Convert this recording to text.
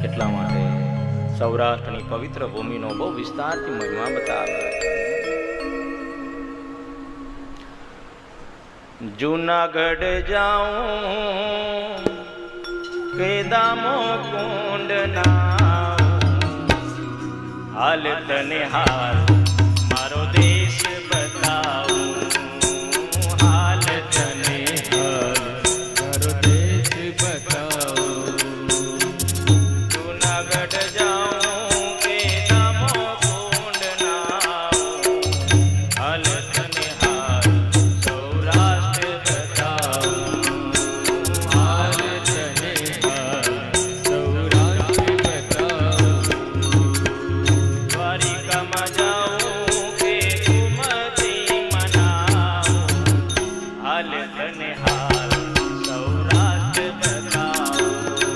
એટલા માટે સૌરાષ્ટ્રની પવિત્ર ભૂમિનો બહુ વિસ્તારથી મહિમા બતાવે જુનાગઢ જાઉં કે કુંડના કુંડ ના હાલ તને હાલ